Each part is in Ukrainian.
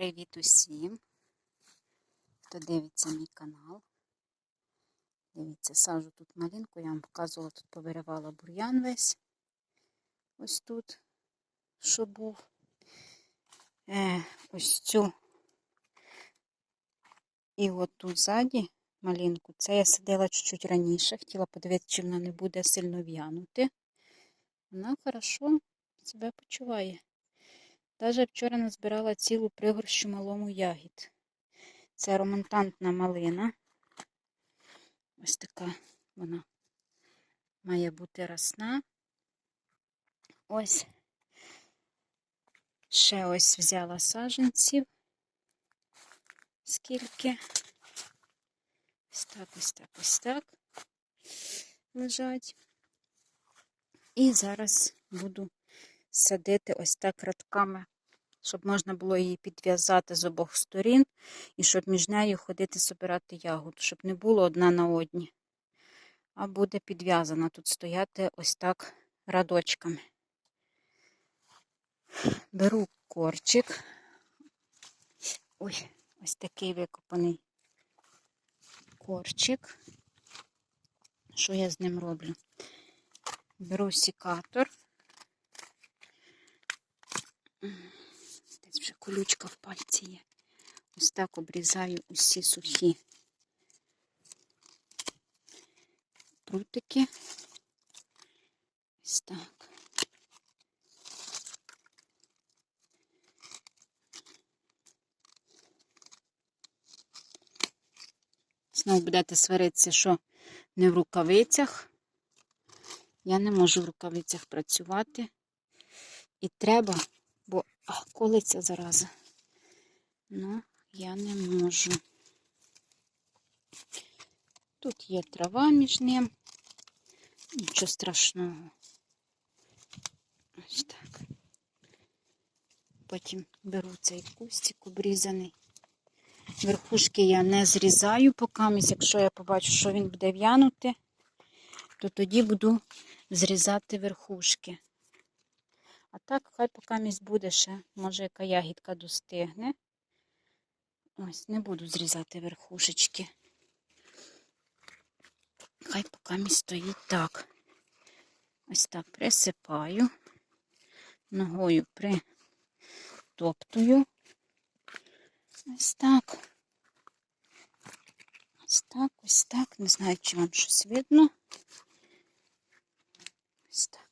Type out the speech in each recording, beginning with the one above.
Привіт усім, хто дивиться мій канал. Дивіться, сажу тут малинку, я вам показувала, тут повиривала бур'ян весь. Ось тут, що був. Е, ось цю. І от тут ззаді малинку. Це я садила чуть-чуть раніше. Хотіла подивитися, чи вона не буде сильно в'янути. Вона хорошо себе почуває. Даже вчора назбирала цілу пригорщу малому ягід. Це романтантна малина. Ось така вона має бути росна. Ось ще ось взяла саженців. Скільки? Ось так, ось так, ось так лежать. І зараз буду садити ось так радками, щоб можна було її підв'язати з обох сторін, і щоб між нею ходити собирати ягоду, щоб не було одна на одній. А буде підв'язана тут стояти ось так радочками. Беру корчик. Ой, ось такий викопаний корчик. Що я з ним роблю? Беру сікатор. Десь вже колючка в пальці є. Ось так обрізаю усі сухі прутики. Ось так. Знову будете сваритися, що не в рукавицях. Я не можу в рукавицях працювати. І треба, колиться зараза. Ну, я не можу. Тут є трава між ним. Нічого страшного. Ось так. Потім беру цей кустик обрізаний. Верхушки я не зрізаю поки, якщо я побачу, що він буде в'янути, то тоді буду зрізати верхушки. А так, хай поки місць буде ще, може, яка ягідка достигне. Ось, не буду зрізати верхушечки. Хай поки місць стоїть так. Ось так присипаю, ногою притоптую. Ось так. Ось так, ось так. Не знаю, чи вам щось видно. Ось так.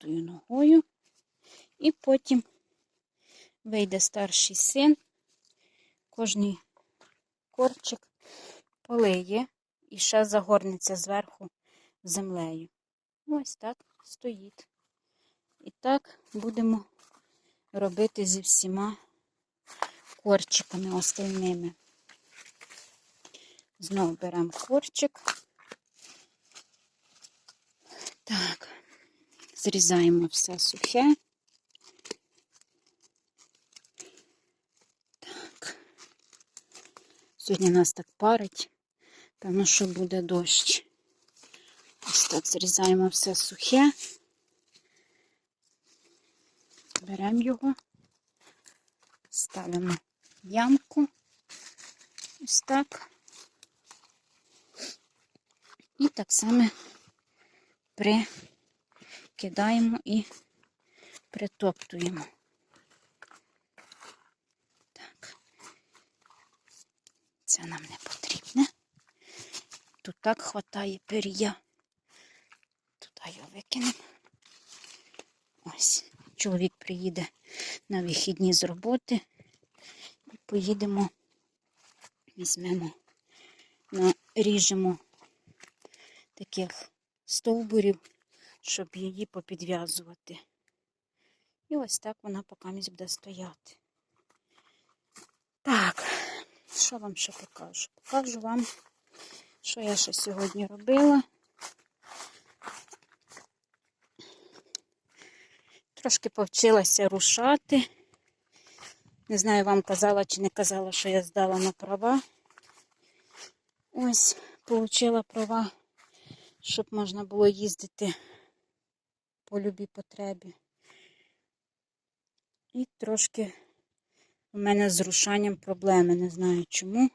Притоптую ногою. І потім вийде старший син, кожний корчик полиє і ще загорнеться зверху землею. Ось так стоїть. І так будемо робити зі всіма корчиками остальними. Знову беремо корчик. Так, зрізаємо все сухе. Так. Сьогодні нас так парить, певно, що буде дощ. Ось так зрізаємо все сухе. Беремо його, ставимо ямку. Ось так. І так само прикидаємо і притоптуємо. Так. Це нам не потрібне. Тут так хватає пир'я. Туди його викинемо. Ось. Чоловік приїде на вихідні з роботи і поїдемо, візьмемо, наріжемо таких стовбурів, щоб її попідв'язувати. І ось так вона покамість буде стояти. Так, що вам ще покажу? Покажу вам, що я ще сьогодні робила. Трошки повчилася рушати. Не знаю, вам казала чи не казала, що я здала на права. Ось, отримала права, щоб можна було їздити по любій потребі. І трошки У мене з рушанням проблеми, не знаю чому.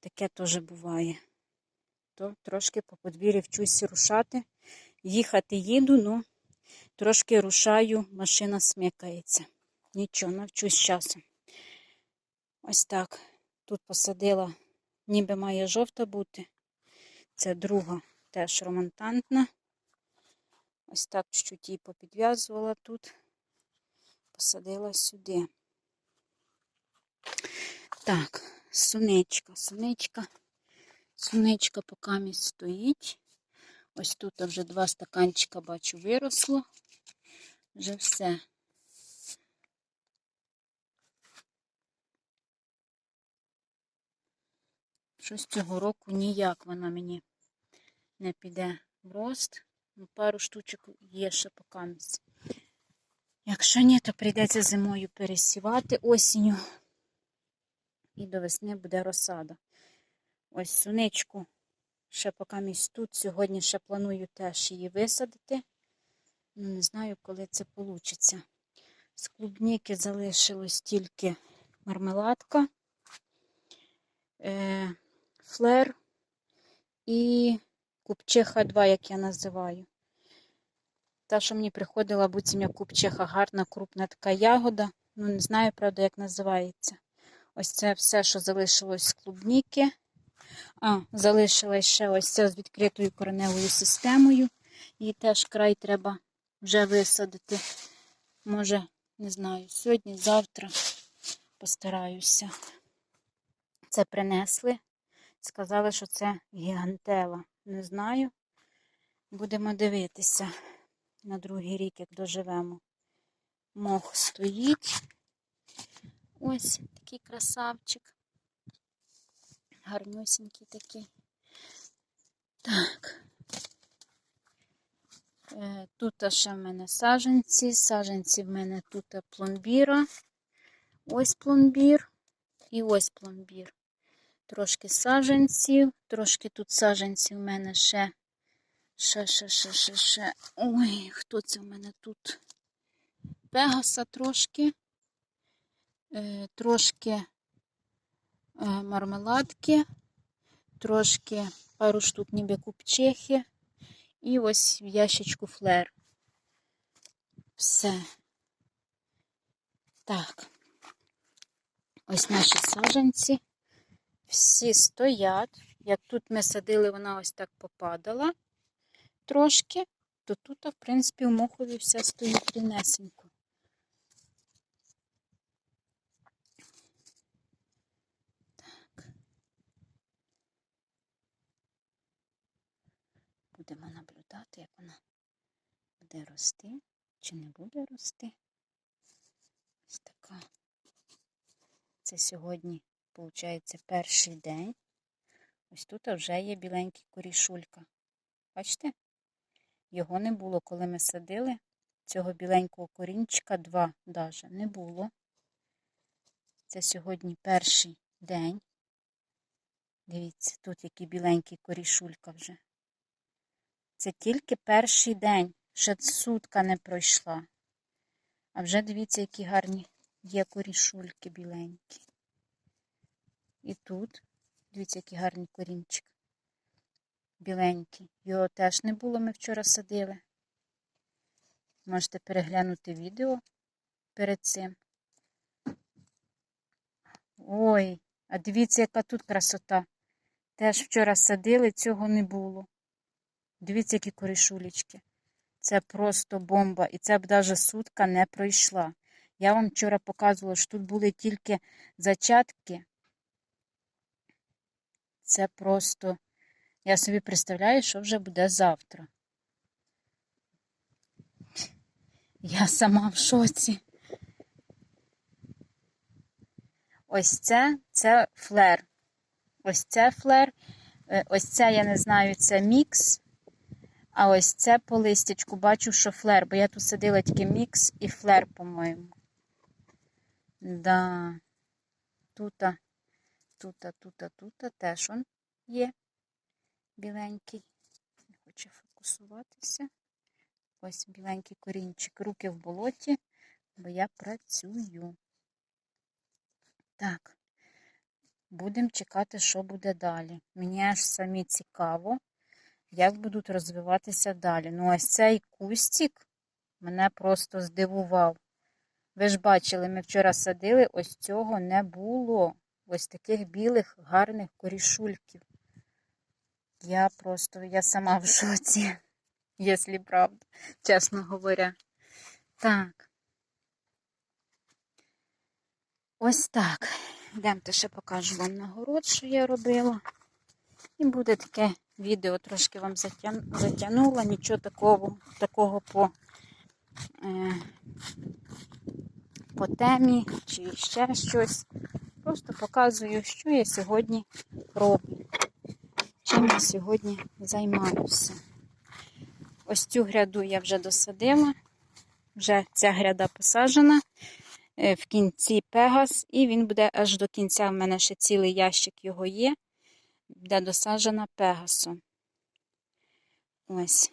Таке теж буває. То трошки по подвір'ю вчусь рушати. Їхати їду, ну трошки рушаю, машина смикається. Нічого, навчусь часом. Ось так. Тут посадила, ніби має жовта бути. Це друга теж романтантна. Ось так чуть-чуть її попідв'язувала тут. Посадила сюди. Так, суничка, суничка. Суничка поки місць стоїть. Ось тут вже два стаканчика, бачу, виросло. Вже все. Щось цього року ніяк вона мені не піде в рост. Ну, пару штучок є ще поки. Якщо ні, то прийдеться зимою пересівати осінню. І до весни буде розсада. Ось суничку ще поки тут. Сьогодні ще планую теж її висадити. Ну, не знаю, коли це вийде. З клубніки залишилось тільки мармеладка, е, флер і купчиха 2, як я називаю. Та, що мені приходила буцім'я купчиха, гарна, крупна така ягода. Ну, не знаю, правда, як називається. Ось це все, що залишилось з клубніки. А, залишилось ще ось це з відкритою кореневою системою. Її теж край треба вже висадити. Може, не знаю, сьогодні, завтра постараюся. Це принесли. Сказали, що це гігантела. Не знаю. Будемо дивитися на другий рік, як доживемо. Мох стоїть. Ось такий красавчик. Гарнюсінький такий. Так. Е, Тут ще в мене саженці. Саженці в мене тут пломбіра. Ось пломбір і ось пломбір. Трошки саженців, трошки тут саженців в мене ще. Ще, ще, ще, ще, ще. Ой, хто це в мене тут? Пегаса трошки, е, трошки е, мармеладки, трошки пару штук ніби купчихи. І ось в ящичку флер. Все. Так. Ось наші саджанці. Всі стоять. Як тут ми садили, вона ось так попадала трошки, то тут, в принципі, у мохові все стоїть рівнесенько. Так. Будемо наблюдати, як вона буде рости чи не буде рости. Ось така. Це сьогодні, виходить, перший день. Ось тут вже є біленький корішулька. Бачите? Його не було, коли ми садили. Цього біленького корінчика два даже не було. Це сьогодні перший день. Дивіться, тут який біленький корішулька вже. Це тільки перший день, ще сутка не пройшла. А вже дивіться, які гарні є корішульки біленькі. І тут, дивіться, який гарний корінчик біленький. Його теж не було, ми вчора садили. Можете переглянути відео перед цим. Ой, а дивіться, яка тут красота. Теж вчора садили, цього не було. Дивіться, які корішулечки. Це просто бомба. І це б навіть сутка не пройшла. Я вам вчора показувала, що тут були тільки зачатки. Це просто я собі представляю, що вже буде завтра. Я сама в шоці. Ось це це флер. Ось це флер. Е, ось це, я не знаю, це мікс. А ось це по листячку бачу, що флер, бо я тут садила тільки мікс і флер, по-моєму. Да. Тута, тута, тута, тута теж он є біленький. Не хоче фокусуватися. Ось біленький корінчик. Руки в болоті, бо я працюю. Так, будемо чекати, що буде далі. Мені аж самі цікаво, як будуть розвиватися далі. Ну, ось цей кустик мене просто здивував. Ви ж бачили, ми вчора садили, ось цього не було. Ось таких білих, гарних корішульків. Я просто, я сама в шоці, якщо правда, чесно говоря. Так. Ось так. Йдемте ще покажу вам нагород, що я робила. І буде таке відео, трошки вам затя- затягнула, нічого такого, такого по, е, по темі чи ще щось. Просто показую, що я сьогодні роблю, чим я сьогодні займаюся. Ось цю гряду я вже досадила, вже ця гряда посаджена. Е, В кінці пегас, і він буде аж до кінця. В мене ще цілий ящик його є, буде досаджена пегасом. Ось.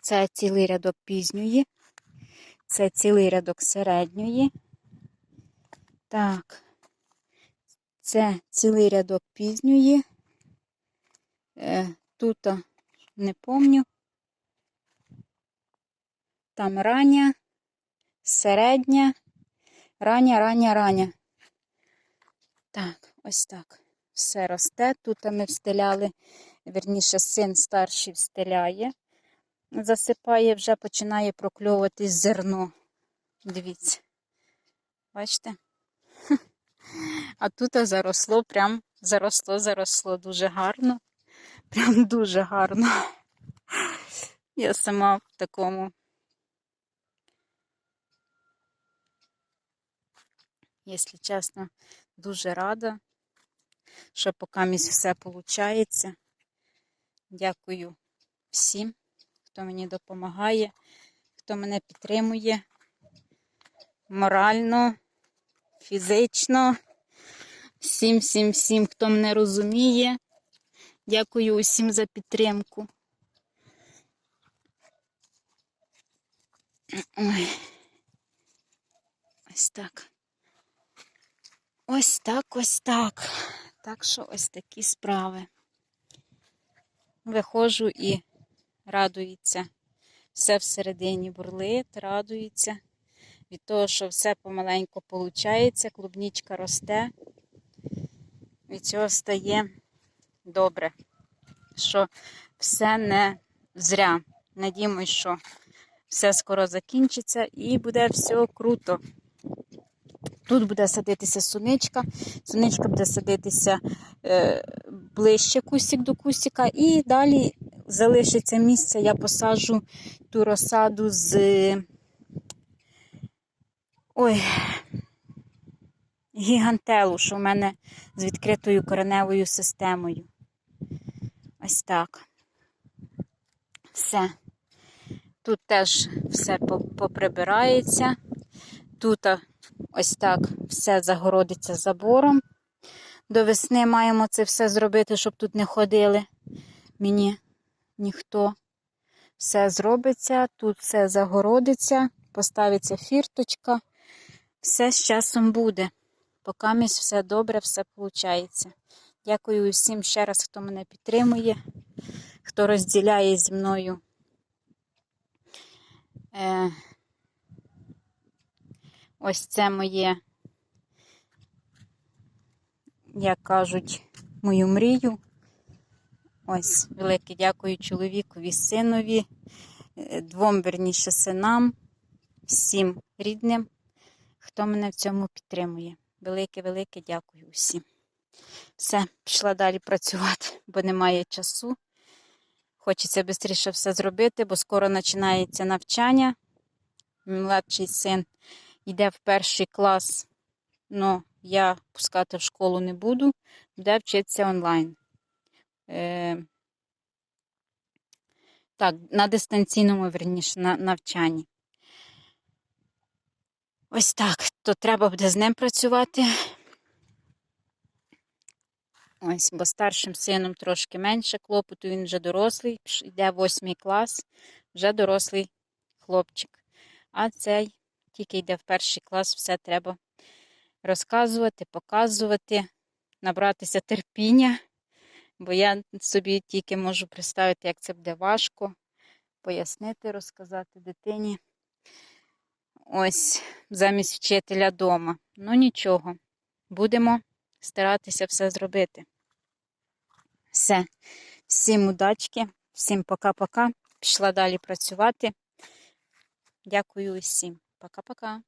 Це цілий рядок пізньої, це цілий рядок середньої. Так, це цілий рядок пізньої. Е, Тут не помню. Там рання, середня, рання, рання, рання. Так, ось так. Все росте. Тут ми встеляли, верніше, син старший встеляє, засипає, вже починає прокльовуватись зерно. Дивіться. Бачите? А тут заросло, прям заросло, заросло дуже гарно. Прям дуже гарно. Я сама в такому. Якщо чесно, дуже рада, що поки місь все виходить. Дякую всім, хто мені допомагає, хто мене підтримує морально, фізично. Всім, всім, всім, хто мене розуміє. Дякую усім за підтримку. Ой. Ось так. Ось так, ось так. Так що ось такі справи. Виходжу і радується. Все всередині бурлить, радується. Від того, що все помаленьку виходить, клубнічка росте. Від цього стає добре, що все не зря. Надіємось, що все скоро закінчиться і буде все круто. Тут буде садитися суничка, суничка буде садитися е, ближче кустик до кустика, і далі залишиться місце, я посаджу ту розсаду з. Ой, гігантелу, що в мене з відкритою кореневою системою. Ось так. Все. Тут теж все поприбирається. Тут ось так все загородиться забором. До весни маємо це все зробити, щоб тут не ходили. Мені ніхто. Все зробиться, тут все загородиться, поставиться фірточка. Все з часом буде. Поки все добре, все виходить. Дякую усім ще раз, хто мене підтримує, хто розділяє зі мною. Е, Ось це моє, як кажуть, мою мрію. Ось, велике дякую чоловікові, синові, е, двом верніше синам, всім рідним, хто мене в цьому підтримує. Велике-велике дякую усім. Все, пішла далі працювати, бо немає часу. Хочеться швидше все зробити, бо скоро починається навчання. Мій младший син йде в перший клас, але я пускати в школу не буду, буде вчитися онлайн. Е, Так, на дистанційному, верніше, на навчанні. Ось так, то треба буде з ним працювати. Ось, бо старшим сином трошки менше клопоту, він вже дорослий, йде восьмий клас, вже дорослий хлопчик. А цей тільки йде в перший клас, все треба розказувати, показувати, набратися терпіння, бо я собі тільки можу представити, як це буде важко пояснити, розказати дитині. Ось замість вчителя дома. Ну нічого, будемо старатися все зробити. Все. Всім удачки, всім пока-пока. Пішла далі працювати. Дякую усім. Пока-пока.